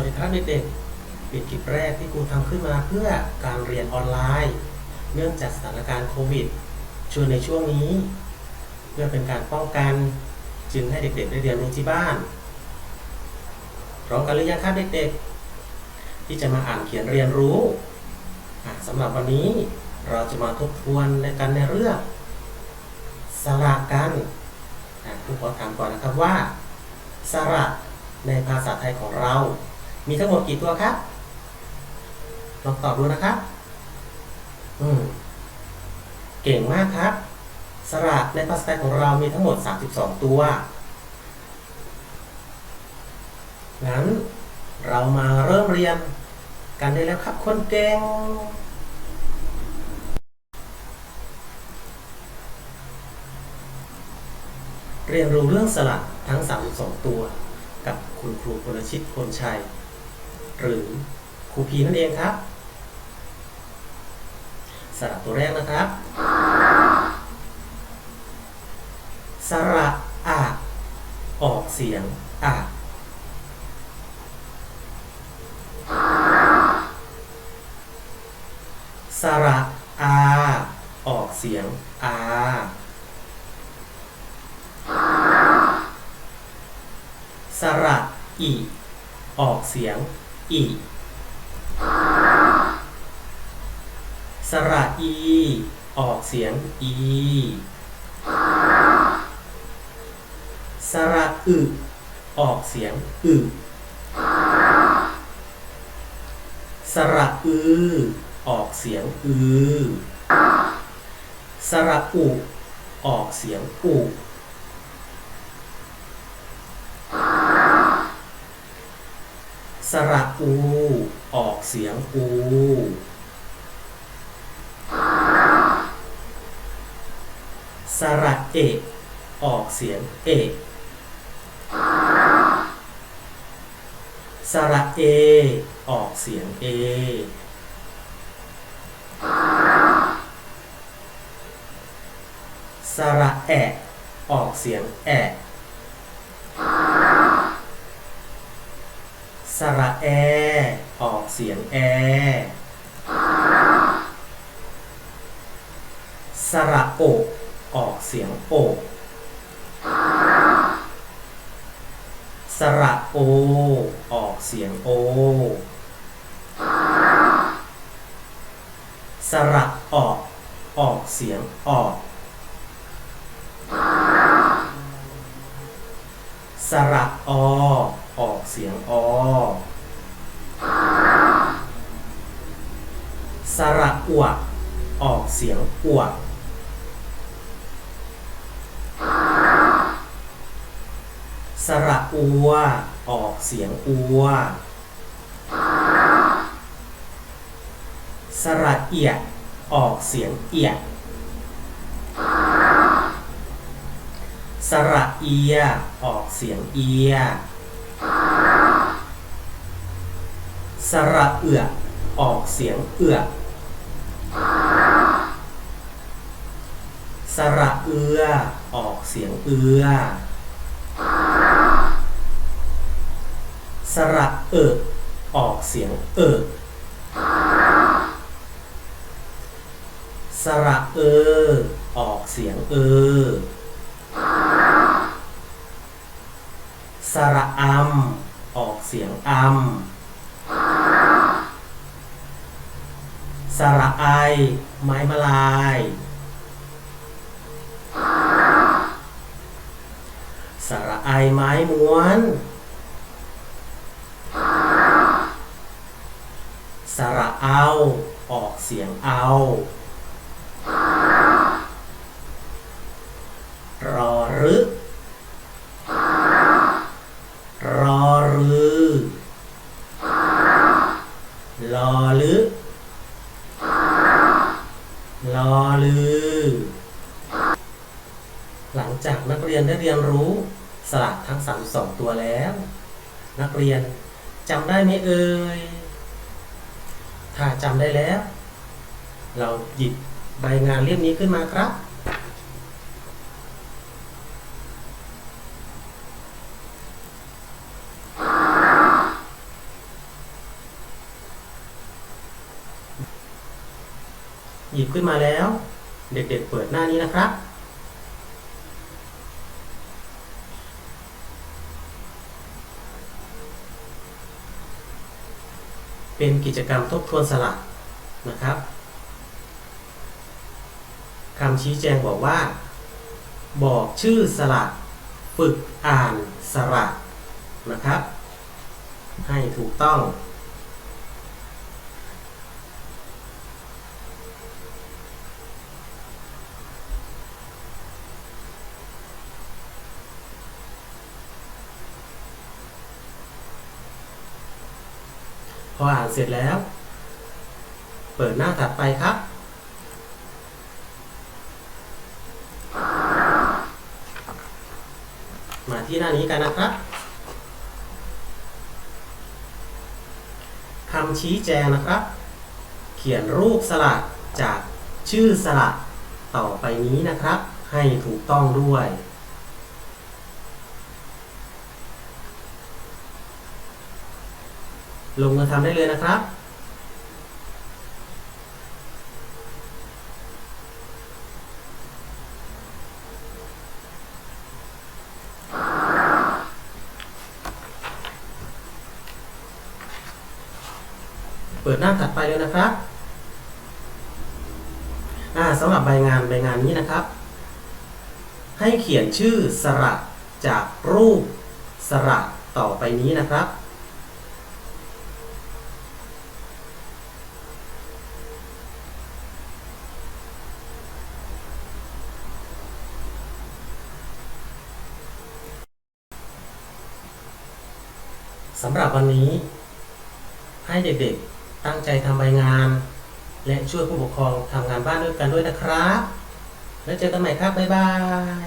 วัสดีครับเด็กๆเป็นคลิปแรกที่ครูทำขึ้นมาเพื่อการเรียนออนไลน์ เนื่องจากสถานการณ์โควิดช่วยในช่วงนี้ เพื่อเป็นการป้องกันจึงให้เด็กๆได้เรียนรู้ที่บ้านพร้อมกันหรือยังครับเด็กๆ ที่จะมาอ่านเขียนเรียนรู้สำหรับวันนี้เราจะมาทบทวนในกันในเรื่อง สระกันครูขอถามก่อนนะครับว่า สระในภาษาไทยของเรา มีทั้งหมดกี่ตัวครับ ลองตอบดูนะครับ อืม เก่งมากครับ สระในภาษาไทยของเรามีทั้งหมด 32 ตัว งั้นเรามาเริ่มเรียนกันได้แล้วครับ คนเก่งเรียนรู้เรื่องสระทั้ง 32 ตัว กับคุณครูพลชิตพลชัย หรือครูพีนั่นเองครับสระตัวแรกนะครับ สระอะ ออกเสียงอะสระอา ออกเสียงอาสระอี ออกเสียง อีสระอี ออกเสียงอีสระอึออกเสียงอึสระอือ ออกเสียงอือสระอุ ออกเสียงอุ สระอู ออกเสียงอู สระเอกออกเสียงเอกสระเอ ออกเสียงเอ สระแอะ ออกเสียงแอะ สระแอ ออกเสียงแอ สระโอกออกเสียงโอกสระโอ ออกเสียงโอ สระออก ออกเสียงออก สระออ ออกเสียงอสระอวกออกเสียงอวกสระอัว ออกเสียงอัว สระเอียดออกเสียงเอียดสระเอีย ออกเสียงเอีย สระเอือออกเสียงเอือสระเอือออกเสียงเอือสระเอิกออกเสียงเอิกสระเออออกเสียงเออสระอำออกเสียงอำ สระไอ ไม้มาลาย สระไอไม้ม้วน สระเอา ออกเสียงเอา นักเรียนได้เรียนรู้สระทั้ง 32 ตัวแล้ว นักเรียนจำได้ไหมเอ่ยถ้าจำได้แล้ว เราหยิบใบงานเล่มนี้ขึ้นมาครับ หยิบขึ้นมาแล้ว เด็กๆเปิดหน้านี้นะครับ เป็นกิจกรรมทบทวนสลักนะครับคำชี้แจงบอกว่า บอกชื่อสลักฝึกอ่านสลักนะครับ ให้ถูกต้อง ออ่านเสร็จแล้ว เปิดหน้าถัดไปครับ มาที่หน้านี้กันนะครับคำชี้แจงนะครับ เขียนรูปสลักจากชื่อสลักต่อไปนี้นะครับ ให้ถูกต้องด้วย ลงมือทำได้เลยนะครับ เปิดหน้าถัดไปเลยนะครับสำหรับใบงานใบงานนี้นะครับ ให้เขียนชื่อสระจากรูปสระต่อไปนี้นะครับ สำหรับวันนี้ ให้เด็กๆตั้งใจทำใบงาน และช่วยผู้ปกครองทำงานบ้านด้วยกันด้วยนะครับ แล้วเจอกันใหม่ครับ บ๊ายบาย